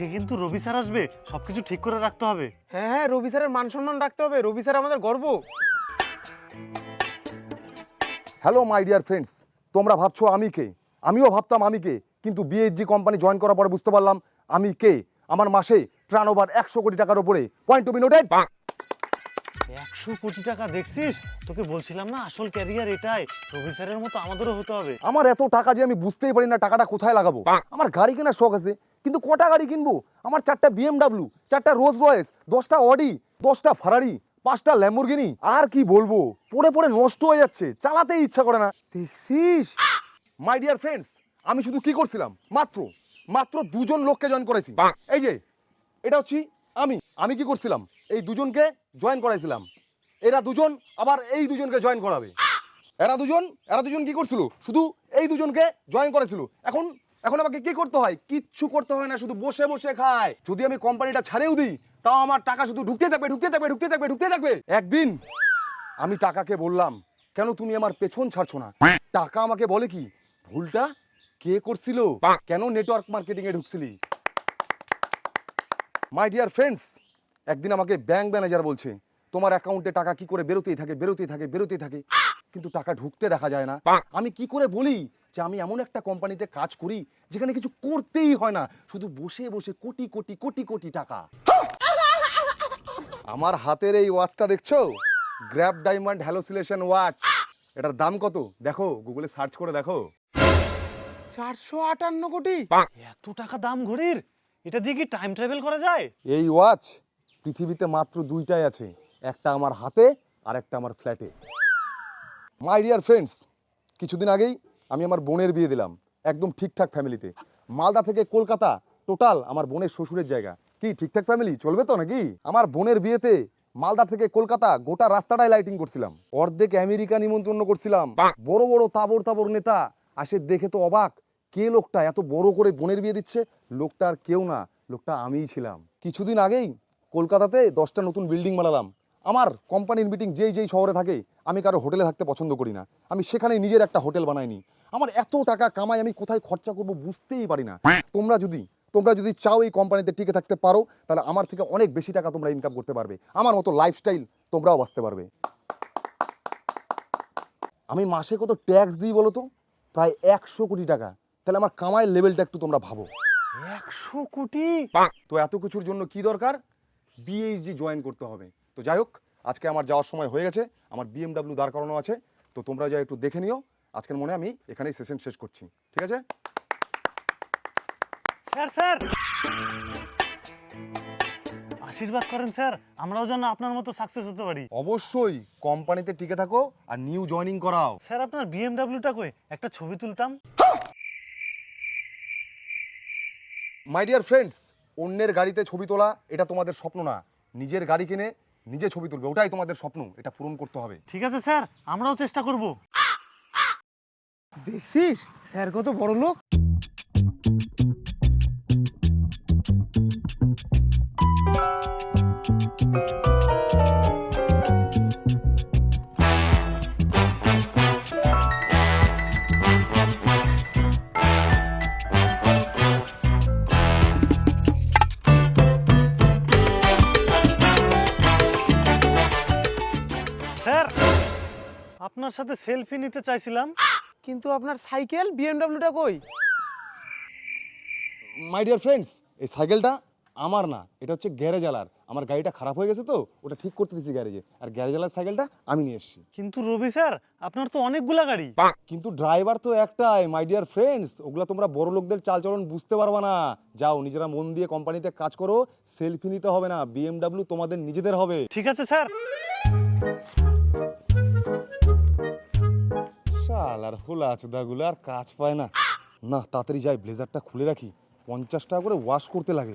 আজকে কিন্তু রবি স্যার আসবে সবকিছু ঠিক করে রাখতে হবে। হ্যাঁ হ্যাঁ রবি স্যারের মান সম্মান রাখতে হবে রবি স্যার আমাদের গর্ব। হ্যালো মাই ডিয়ার ফ্রেন্ডস তোমরা ভাবছ আমি কে? আমিও ভাবতাম আমি কে কিন্তু বিএইচজি কোম্পানি জয়েন করার পরে বুঝতে পারলাম আমি কে। আমার মাসে ট্রান ওভার একশো কোটি টাকার উপরে। পয়েন্ট টু বি নোটেড একশো কোটি টাকা দেখছিস? তোকে বলছিলাম না আসল ক্যারিয়ার এটাই। রবি স্যারের মতো আমাদেরও হতে হবে। আমার এত টাকা যে আমি বুঝতেই পারি না টাকাটা কোথায় লাগাবো? আমার গাড়ি কেনার শখ আছে। কিন্তু কটা গাড়ি কিনবো? আমার চারটা বিএমডাব্লিউ চারটা রোজ রয়েস দশটা অডি দশটা ফারারি পাঁচটা ল্যাম্বরগিনি আর কি বলব? পড়ে পড়ে নষ্ট হয়ে যাচ্ছে চালাতেই ইচ্ছা করে না। দেখছিস? মাই ডিয়ার ফ্রেন্ডস আমি শুধু কি করছিলাম? মাত্র মাত্র দুজন লোককে জয়েন করাইছি এই যে এটা হচ্ছে আমি। আমি কি করছিলাম? এই দুজনকে জয়েন করাইছিলাম। এরা দুজন আবার এই দুজনকে জয়েন করাবে। এরা দুজন এরা দুজন কি করছিল? শুধু এই দুজনকে জয়েন করেছিল। এখন এখন আমাকে কি করতে হয়? কিচ্ছু করতে হয় না শুধু বসে বসে খায়। যদি আমি কোম্পানিটা ছাড়েও দিই তাও আমার টাকা শুধু ঢুকতে থাকবে ঢুকতে থাকবে ঢুকতে থাকবে ঢুকতে থাকবে। একদিন আমি টাকাকে বললাম কেন তুমি আমার পেছন ছাড়ছো না? টাকা আমাকে বলে কি ভুলটা কে করছিল? কেন নেটওয়ার্ক মার্কেটিং এ ঢুকছিলি? মাই ডিয়ার ফ্রেন্ডস একদিন আমাকে ব্যাংক ম্যানেজার বলছে তোমার অ্যাকাউন্টে টাকা কি করে বেরোতেই থাকে বেরোতেই থাকে বেরোতেই থাকে? কিন্তু টাকা ঢুকতে দেখা যায় না। আমি কি করে বলি যে আমি এমন একটা কোম্পানিতে কাজ করি যেখানে কিছু করতেই হয় না শুধু বসে বসে কোটি কোটি কোটি কোটি টাকা। আমার হাতের এই ওয়াচটা দেখছ? গ্র্যাব ডায়মন্ড হ্যালোসিলেশন ওয়াচ এটার দাম কত? দেখো গুগলে সার্চ করে দেখো। চারশো আটান্ন কোটি? এত টাকা দাম ঘড়ির? এটা দিয়ে কি টাইম ট্রাভেল করা যায়? এই ওয়াচ পৃথিবীতে মাত্র দুইটাই আছে একটা আমার হাতে আর একটা আমার ফ্ল্যাটে মাই ডিয়ার ফ্রেন্ডস কিছুদিন আগেই আমি আমার বোনের বিয়ে দিলাম, একদম ঠিকঠাক ফ্যামিলিতে। মালদা থেকে কলকাতা, টোটাল আমার বোনের শ্বশুরের জায়গা। কি, ঠিকঠাক ফ্যামিলি? চলবে তো নাকি? আমার বোনের বিয়েতে মালদা থেকে কলকাতা গোটা রাস্তাটাই লাইটিং করছিলাম। অর্ধেক আমেরিকা নিমন্ত্রণ করছিলাম। বড় বড় তাবর তাবর নেতা। আসে দেখে তো অবাক, কে লোকটা এত বড় করে বোনের বিয়ে দিচ্ছে? লোকটা আর কেউ না, লোকটা আমিই ছিলাম। কিছুদিন আগেই কলকাতাতে দশটা নতুন বিল্ডিং বানালাম। আমার কোম্পানির মিটিং যেই যেই শহরে থাকে, আমি কারও হোটেলে থাকতে পছন্দ করি না। আমি সেখানে নিজের একটা হোটেল বানাইনি। আমার এত টাকা কামাই আমি কোথায় খরচা করব বুঝতেই পারি না। তোমরা যদি তোমরা যদি চাও এই কোম্পানিতে টিকে থাকতে পারো তাহলে আমার থেকে অনেক বেশি টাকা তোমরা ইনকাম করতে পারবে। আমার মতো লাইফস্টাইল তোমরাও বাঁচতে পারবে। আমি মাসে কত ট্যাক্স দিই বলো তো? প্রায় একশো কোটি টাকা। তাহলে আমার কামাইয়ের লেভেলটা একটু তোমরা ভাবো। একশো কোটি? তো এত কিছুর জন্য কি দরকার? বিএইচডি জয়েন করতে হবে। তো যাই হোক আজকে আমার যাওয়ার সময় হয়ে গেছে। আমার বিএমডাব্লিউ দাঁড় করানো আছে। তো তোমরা যা একটু দেখে নিও। আজকের মনে আমি এখানেই সেশন শেষ করছি। ঠিক আছে? Sir sir! আশীর্বাদ করেন স্যার। আমরাও যেন আপনার মতো সাকসেস হতে পারি। অবশ্যই কোম্পানিতে টিকে থাকো আর নিউ জয়েনিং করাও। স্যার আপনার বিএমডাব্লিউটা কই? একটা ছবি তুলতাম। মাই ডিয়ার ফ্রেন্ডস অন্যের গাড়িতে ছবি তোলা এটা তোমাদের স্বপ্ন না। নিজের গাড়ি কিনে নিজে ছবি তুলবে ওটাই তোমাদের স্বপ্ন। এটা পূরণ করতে হবে। ঠিক আছে স্যার। আমরাও চেষ্টা করব। দেখছিস? স্যার কত বড় লোক। আপনার সাথে সেলফি নিতে চাইছিলাম। কিন্তু আপনার সাইকেল বিএমডাব্লিউটা কই? মাই ডিয়ার ফ্রেন্ডস এই সাইকেলটা আমার না এটা হচ্ছে গ্যারেজ আলার। আমার গাড়িটা খারাপ হয়ে গেছে তো ওটা ঠিক করতে দিছি গ্যারেজে। আর গ্যারেজ আলার সাইকেলটা আমি নিয়ে এসেছি। কিন্তু রবি স্যার আপনার তো অনেকগুলা গাড়ি। কিন্তু ড্রাইভার তো একটাই মাই ডিয়ার ফ্রেন্ডস ওগুলো তোমরা বড় লোকদের চালচলন বুঝতে পারবা না। যাও নিজেরা মন দিয়ে কোম্পানিতে কাজ করো সেলফি নিতে হবে না বিএমডাব্লিউ তোমাদের নিজেদের হবে। ঠিক আছে স্যার। শাল আর হোলা চোদাগুলো আর কাজ পায় না। না তাড়াতাড়ি যাই ব্লেজারটা খুলে রাখি। পঞ্চাশ টাকা করে ওয়াশ করতে লাগে।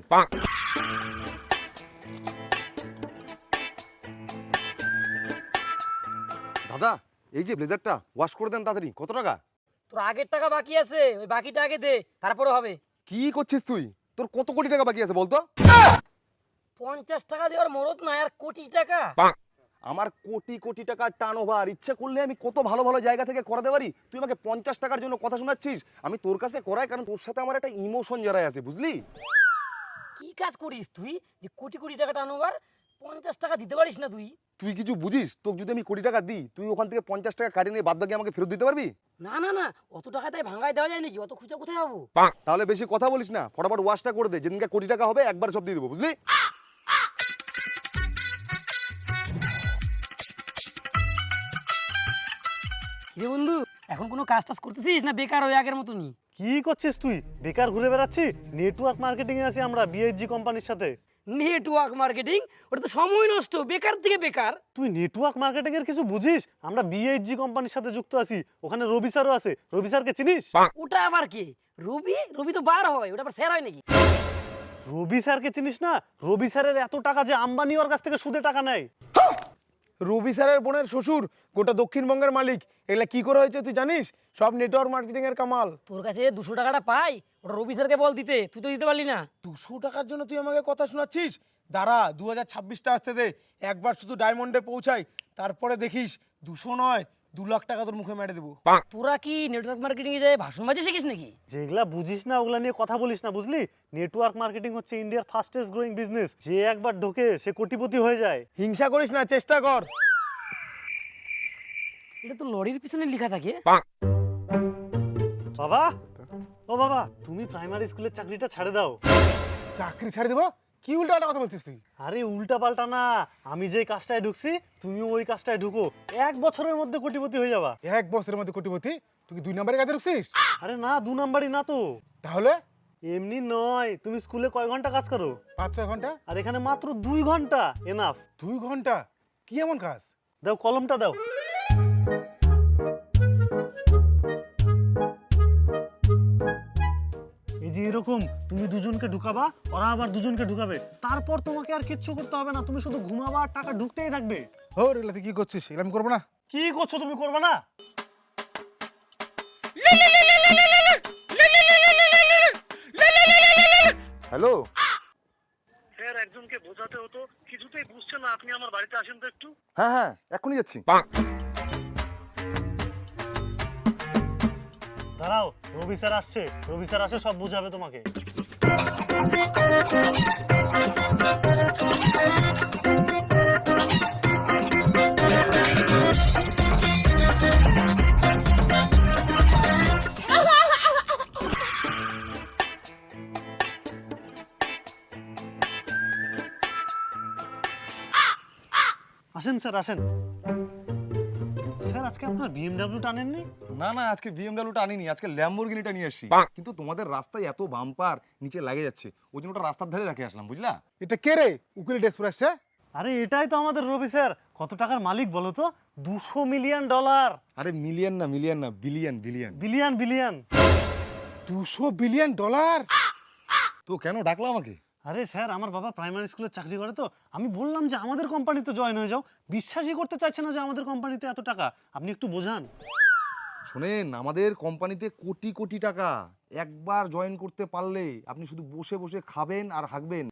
দাদা এই যে ব্লেজারটা ওয়াশ করে দেন তাড়াতাড়ি। কত টাকা? তোর আগের টাকা বাকি আছে ওই বাকিটা আগে দে তারপরে হবে। কি করছিস তুই? তোর কত কোটি টাকা বাকি আছে বলতো? পঞ্চাশ টাকা দেওয়ার মরদ না আর কোটি টাকা। আমার কোটি কোটি টাকার টার্ন ওভার ইচ্ছে করলে আমি কত ভালো ভালো জায়গা থেকে করাতে পারি? তুই আমাকে পঞ্চাশ টাকার জন্য কথা শোনাচ্ছিস? আমি তোর কাছে করাই কারণ তোর সাথে আমার একটা ইমোশন জড়াই আছে বুঝলি? কি কাজ করিস তুই? যে কোটি কোটি টাকা টান ওভার পঞ্চাশ টাকা দিতে পারিস না তুই? তুই কিছু বুঝিস? তোকে যদি আমি কোটি টাকা দিই তুই ওখান থেকে পঞ্চাশ টাকা কাটিয়ে নিয়ে বাদ বাকি আমাকে ফেরত দিতে পারবি? না না না অত টাকা তাই ভাঙায় দেওয়া যায় নাকি? অত খুচরা কোথায় পাবো? তাহলে বেশি কথা বলিস না। ফটাফট ওয়াশটা করে দে। যেদিনকে কোটি টাকা হবে একবার সব দিয়ে দেবো বুঝলি? রে বন্ধু এখন কোনো কাজ টাজ করতেছিস না বেকার ওই আগের মতনই? কি করছিস তুই? বেকার ঘুরে বেড়াচ্ছি? নেটওয়ার্ক মার্কেটিং এ আছি আমরা বিএইচজি কোম্পানির সাথে। নেটওয়ার্ক মার্কেটিং ওটা তো সময় নষ্ট বেকার থেকে বেকার। তুই নেটওয়ার্ক মার্কেটিং এর কিছু বুঝিস? আমরা বিএইচজি কোম্পানির সাথে যুক্ত আছি। ওখানে রবি স্যারও আছে। রবি স্যারকে চিনিস? ওটা আবার কে? রবি? রবি তো বার হয় ওটা আবার স্যার হয় নাকি? রবি স্যারকে চিনিস না? রবি স্যারের এত টাকা যে আম্বানি ওর কাছ থেকে সুদে টাকা নেয়। রবি স্যারের বোনের শ্বশুর গোটা দক্ষিণবঙ্গের মালিক। এগুলা কি করে হয়েছে তুই জানিস? সব নেটওয়ার্ক মার্কেটিং এর কামাল। তোর কাছে দুশো টাকাটা পাই ওটা রবি স্যারকে বল দিতে। তুই তো দিতে পারলি না। দুশো টাকার জন্য তুই আমাকে কথা শোনাচ্ছিস? দাঁড়া দু হাজার ছাব্বিশটা আসতে দে। একবার শুধু ডায়মন্ডে পৌঁছাই। তারপরে দেখিস দুশো নয় দু লাখ টাকা তোর মুখে মেরে দেবো। তোরা কি নেটওয়ার্ক মার্কেটিং এ যায় ভাষণ বাজে শিখিস নাকি? যেগুলা বুঝিস না ওগুলা নিয়ে কথা বলিস না বুঝলি? নেটওয়ার্ক মার্কেটিং হচ্ছে ইন্ডিয়ার ফাস্টেস্ট গ্রোয়িং বিজনেস যে একবার ঢোকে সে কোটিপতি হয়ে যায়। হিংসা করিস না চেষ্টা কর। এটা তো লরির পিছনে লেখা থাকে। বাবা! ও বাবা তুমি প্রাইমারি স্কুলের চাকরিটা ছাড়ে দাও। চাকরি ছেড়ে দেবো? কি উল্টা কথা বলছিস তুই? আরে উল্টা পাল্টা না আমি যে কাজটায় ঢুকছি তুমিও ওই কাজটায় ঢুকো। এক বছরের মধ্যে কোটিপতি হয়ে যাবা। এক বছরের মধ্যে কোটিপতি? তুই কি দুই নম্বরের কাজে ঢুকছিস? আরে না দু নাম্বারই না তো। তাহলে? এমনি নয় তুমি স্কুলে কয় ঘণ্টা কাজ করো? পাঁচ ছয় ঘণ্টা? আর এখানে মাত্র দুই ঘণ্টা এনাফ দুই ঘণ্টা? কি এমন কাজ? দাও কলমটা দাও। এরকম তুমি দুজনকে ঢুকাবা ওরা আবার দুজনকে ঢুকাবে। তারপর তোমাকে আর কিচ্ছু করতে হবে না তুমি শুধু ঘুমাবা আর টাকা ঢুকতেই থাকবে। এগুলা তুই কি করছিস? আমি করব না? কি করছ তুমি করবে না? হ্যালো? স্যার একজনকে বোঝাতে হতো কিছুতেই বুঝছে না আপনি আমার বাড়িতে আসেন তো একটু। হ্যাঁ হ্যাঁ এখনই যাচ্ছি। দাঁড়াও রবি স্যার আসছে। রবি স্যার আসে সব বুঝাবে তোমাকে। আসেন স্যার আসেন। আজকে আপনার বিএমডাব্লিউ টানেননি না না আজকে আনিনি আজকে ল্যাম্বরগিনিটা নিয়ে কিন্তু তোমাদের রাস্তায় এত বাম্পার নিচে লাগে যাচ্ছে ওই জন্য ওটা রাস্তার ধারে রেখে আসলাম বুঝলা? এটা কে রে? উকিল ড্রেস পরে আসছে আরে এটাই তো আমাদের রবি স্যার। কত টাকার মালিক বলো তো? দুশো মিলিয়ন ডলার আরে মিলিয়ন না মিলিয়ন না বিলিয়ন বিলিয়ন বিলিয়ন বিলিয়ন দুশো বিলিয়ন ডলার তো কেন ডাকলা আমাকে? আরে স্যার আমার বাবা প্রাইমারি স্কুলে চাকরি করে তো। আমি বললাম যে আমাদের কোম্পানিতে জয়েন হয়ে যাও। বিশ্বাসই করতে চাইছে না যে আমাদের কোম্পানিতে এত টাকা। আপনি একটু বোঝান। শোনেন আমাদের কোম্পানিতে কোটি কোটি টাকা। একবার জয়েন করতে পারলে আপনি শুধু বসে বসে খাবেন আর হাঁকবেন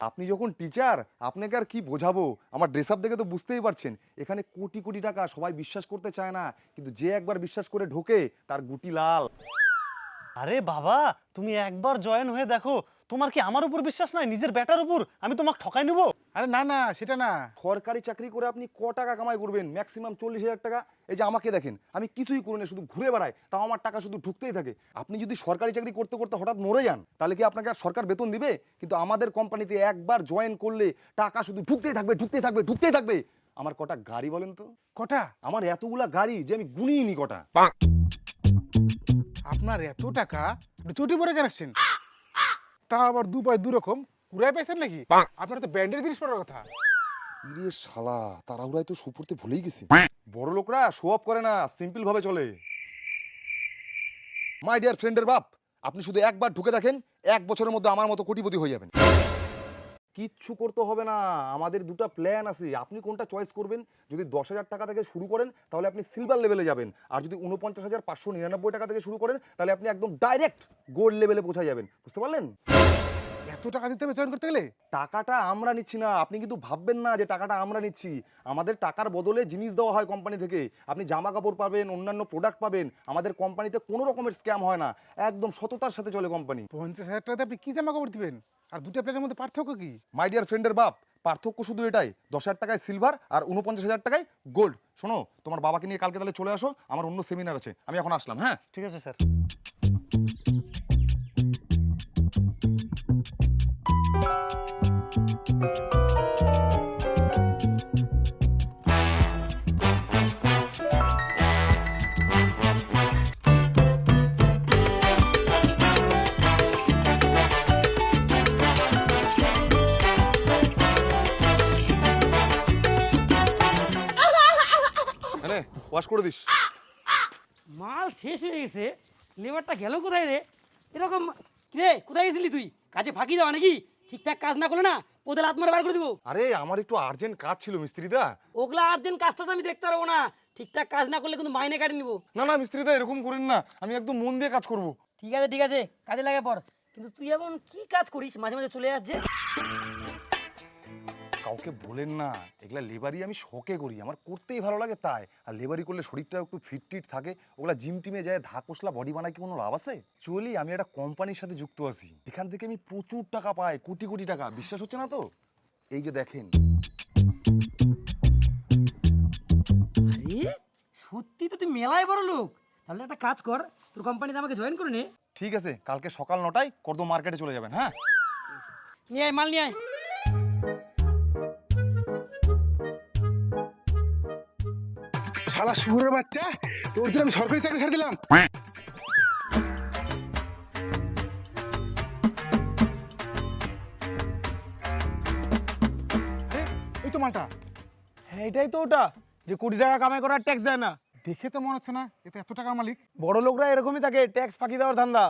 আপনি যখন টিচার আপনাকে আর কি বোঝাবো? আমার ড্রেস আপ দেখে তো বুঝতেই পারছেন। এখানে কোটি কোটি টাকা সবাই বিশ্বাস করতে চায় না। কিন্তু যে একবার বিশ্বাস করে ঢোকে তার গুটি লাল। আরে বাবা তুমি একবার জয়েন হয়ে দেখো তোমার কি আমার উপর বিশ্বাস নাই? নিজের ব্যাটার উপর? আমি তোমাকে ঠকাই নেব? আরে না না সেটা না। সরকারি চাকরি করে আপনি ক টাকা কামাই করবেন? ম্যাক্সিমাম চল্লিশ হাজার টাকা? এই যে আমাকে দেখেন আমি কিছুই করি না শুধু ঘুরে বেড়াই। তাও আমার টাকা শুধু ঢুকতেই থাকে। আপনি যদি সরকারি চাকরি করতে করতে হঠাৎ মরে যান তাহলে কি আপনাকে আর সরকার বেতন দিবে? কিন্তু আমাদের কোম্পানিতে একবার জয়েন করলে টাকা শুধু ঢুকতেই থাকবে ঢুকতেই থাকবে ঢুকতেই থাকবে। আমার কটা গাড়ি বলেন তো? কটা? আমার এতগুলা গাড়ি যে আমি গুনিয়ে নি কটা আপনার এত টাকা? আপনি চুটি পরে কেন আসছেন? তা আবার দু পায়ে দু রকম। পাইছেন নাকি? আপনার তো ব্যান্ডের জিনিস পড়ার কথা। ইরে শালা তাড়াহুড়ায় তো ভুলেই গেছি। বড় লোকরা শো অফ করে না সিম্পল ভাবে চলে। মাই ডিয়ার ফ্রেন্ডের বাপ আপনি শুধু একবার ঢুকে দেখেন এক বছরের মধ্যে আমার মতো কোটিপতি হয়ে যাবেন। কিচ্ছু করতে হবে না। আমাদের দুটো প্ল্যান আছে। আপনি কোনটা চয়েস করবেন? যদি দশ হাজার টাকা থেকে শুরু করেন তাহলে আপনি সিলভার লেভেলে যাবেন। আর যদি উনপঞ্চাশ হাজার পাঁচশো নিরানব্বই টাকা থেকে শুরু করেন তাহলে আপনি একদম ডাইরেক্ট গোল্ড লেভেলে পৌঁছে যাবেন। বুঝতে পারলেন? এত টাকা দিতে হবে জয়েন করতে গেলে? টাকাটা আমরা নিচ্ছি না। আপনি কিন্তু ভাববেন না যে টাকাটা আমরা নিচ্ছি। আমাদের টাকার বদলে জিনিস দেওয়া হয় কোম্পানি থেকে। আপনি জামা কাপড় পাবেন অন্যান্য প্রোডাক্ট পাবেন। আমাদের কোম্পানিতে কোনো রকমের স্ক্যাম হয় না। একদম সততার সাথে চলে কোম্পানি পঞ্চাশ হাজার টাকাতে আপনি কি জামা কাপড় দিবেন? আর দুটো প্লেটের মধ্যে পার্থক্য কি? মাই ডিয়ার ফ্রেন্ডের বাপ পার্থক্য শুধু এটাই দশ হাজার টাকায় সিলভার আর উনপঞ্চাশ হাজার টাকায় গোল্ড শোনো তোমার বাবাকে নিয়ে কালকে তাহলে চলে আসো আমার অন্য সেমিনার আছে আমি এখন আসলাম হ্যাঁ? ঠিক আছে স্যার ওয়াশ করে দিস। মাল শেষ হয়ে গেছে। লেবারটা গেল কোথায় রে? এরকম রে কোথায় গেছিলি তুই? কাজে ফাঁকি দেওয়া নাকি? ঠিকঠাক কাজ না করলে না ওদের হাত মারে বার করে দেবো। আরে আমার একটু আর্জেন্ট কাজ ছিল মিস্ত্রিদা। ওগুলা আর্জেন্ট কাজটা আমি দেখতে পারব না। ঠিকঠাক কাজ না করলে কিন্তু মাইনে কাটে নিবো। না না মিস্ত্রিদা এরকম করেন না। আমি একদম মন দিয়ে কাজ করব। ঠিক আছে ঠিক আছে। কাজে লাগে পর কিন্তু তুই এমন কি কাজ করিস? মাঝে মাঝে চলে যাচ্ছে কাউকে বলেন না। এগুলা লেবারি আমি শখে করি। আমার করতেই ভালো লাগে তাই। আর লেবারি করলে শরীরটা একটু ফিট টিট থাকে। ওগুলা জিম টিমে যায় ধাকসলা বডি বানায় কি কোনো লাভ আছে? চলি আমি একটা কোম্পানির সাথে যুক্ত আছি। এখান থেকে আমি প্রচুর টাকা পাই কোটি কোটি টাকা। বিশ্বাস হচ্ছে না তো? এই যে দেখেন। আরে সত্যি তো তুই মেলায় বড় লোক। তাহলে একটা কাজ কর তোর কোম্পানিতে আমাকে জয়েন করে নে। ঠিক আছে কালকে সকাল নটায় কর্দম মার্কেটে চলে যাবেন হ্যাঁ? নিয়ে আয় মাল নিয়ে আয়। শালা শুয়োরের বাচ্চা তোর জন্য আমি সরকারি চাকরি ছেড়ে দিলাম। এই তো মালটা। হ্যাঁ এটাই তো ওটা যে কোটি টাকা কামাই করার ট্যাক্স দেয় না। দেখে তো মনে হচ্ছে না এ তো এত টাকার মালিক। বড় লোকরা এরকমই থাকে ট্যাক্স ফাঁকি দেওয়ার ধান্দা।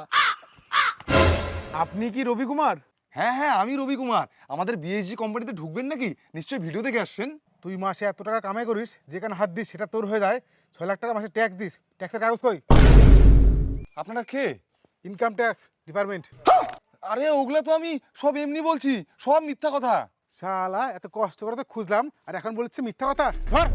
আপনি কি রবি কুমার? হ্যাঁ হ্যাঁ আমি রবি কুমার। আমাদের বিএসজি কোম্পানিতে ঢুকবেন নাকি? নিশ্চয়ই ভিডিও দেখে আসছেন। তুই মাসে এত টাকা কামাই করিস যেখানে হাত দিস সেটা তোর হয়ে যায়। ছয় লাখ টাকা মাসে ট্যাক্স দিস। ট্যাক্সের কাগজ কই? আপনারা কে? ইনকাম ট্যাক্স ডিপার্টমেন্ট আরে ওগুলা তো আমি সব এমনি বলছি সব মিথ্যা কথা। শালা এত কষ্ট করে তো খুঁজলাম আর এখন বলছি মিথ্যা কথা। ধর!